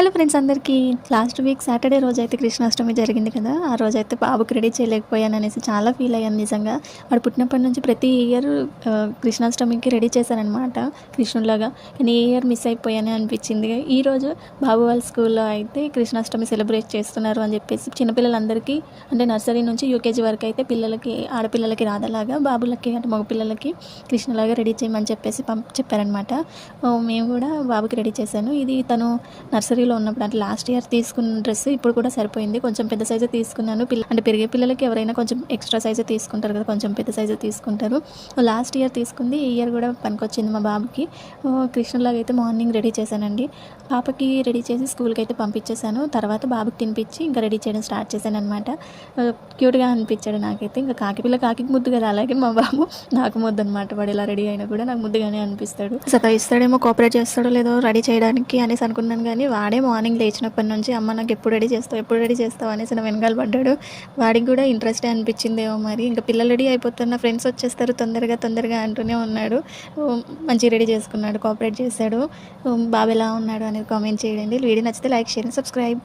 Hello friends అందరికీ last week Saturday రోజు అయితే కృష్ణాష్టమి జరిగింది కదా. ఆ రోజు అయితే బాబుకి రెడీ చేయలేకపోయాను అనేసి చాలా ఫీల్ అయ్యాను నిజంగా. వాడు పుట్టినప్పటి నుంచి ప్రతి ఇయర్ కృష్ణాష్టమికి రెడీ చేశానమాట కృష్ణులాగా కానీ ఏ ఇయర్ మిస్ అయిపోయాను అనిపించింది. ఈ రోజు బాబు వాళ్ళ స్కూల్లో అయితే కృష్ణాష్టమి సెలబ్రేట్ చేస్తున్నారు అని చెప్పేసి చిన్నపిల్లలందరికీ అంటే నర్సరీ నుంచి యూకేజీ వరకు అయితే పిల్లలకి ఆడపిల్లలకి రాదలాగా బాబులకి అంటే మగపిల్లలకి కృష్ణలాగా రెడీ చేయమని చెప్పేసి పంప్ చెప్పారనమాట మేము కూడా బాబుకి రెడీ చేశాను. ఇది తను నర్సరీలో ఉన్నప్పుడు అంటే లాస్ట్ ఇయర్ తీసుకున్న డ్రెస్ ఇప్పుడు కూడా సరిపోయింది. కొంచెం పెద్ద సైజు తీసుకున్నాను. పిల్ల అంటే పెరిగే పిల్లలకి ఎవరైనా కొంచెం ఎక్స్ట్రా సైజు తీసుకుంటారు కదా కొంచెం పెద్ద సైజు తీసుకుంటారు. లాస్ట్ ఇయర్ తీసుకుంది. ఈ ఇయర్ కూడా పనికొచ్చింది మా బాబుకి. కృష్ణలాగా అయితే మార్నింగ్ రెడీ చేశానండి. పాపకి రెడీ చేసి స్కూల్కి అయితే పంపించేశాను. తర్వాత బాబుకి తినిపించి ఇంకా రెడీ చేయడం స్టార్ట్ చేశాను అనమాట క్యూట్గా అనిపించాడు నాకైతే. ఇంకా కాకి పిల్ల కాకి ముద్దు కదా అలాగే మా బాబు నాకు ముద్దు అనమాట వాడు ఇలా రెడీ అయినా కూడా నాకు ముద్దుగానే అనిపిస్తాడు. సతాయిస్తాడేమో కోఆపరేట్ చేస్తాడో లేదో రెడీ చేయడానికి అనేసి అనుకున్నాను కానీ వాడే మార్నింగ్ లేచినప్పటి నుంచి అమ్మ నాకు ఎప్పుడు రెడీ చేస్తావు ఎప్పుడు రెడీ చేస్తావు అనేసి నా వెనకాల పడ్డాడు. వాడికి కూడా ఇంట్రెస్టే అనిపించిందేమో మరి. ఇంకా పిల్లలు రెడీ అయిపోతున్న ఫ్రెండ్స్ వచ్చేస్తారు తొందరగా తొందరగా అంటూనే ఉన్నాడు. మంచిగా రెడీ చేసుకున్నాడు కోఆపరేట్ చేశాడు. బాబు ఎలా ఉన్నాడు అనేది కామెంట్ చేయండి. వీడియో నచ్చితే లైక్ చేయండి సబ్స్క్రైబ్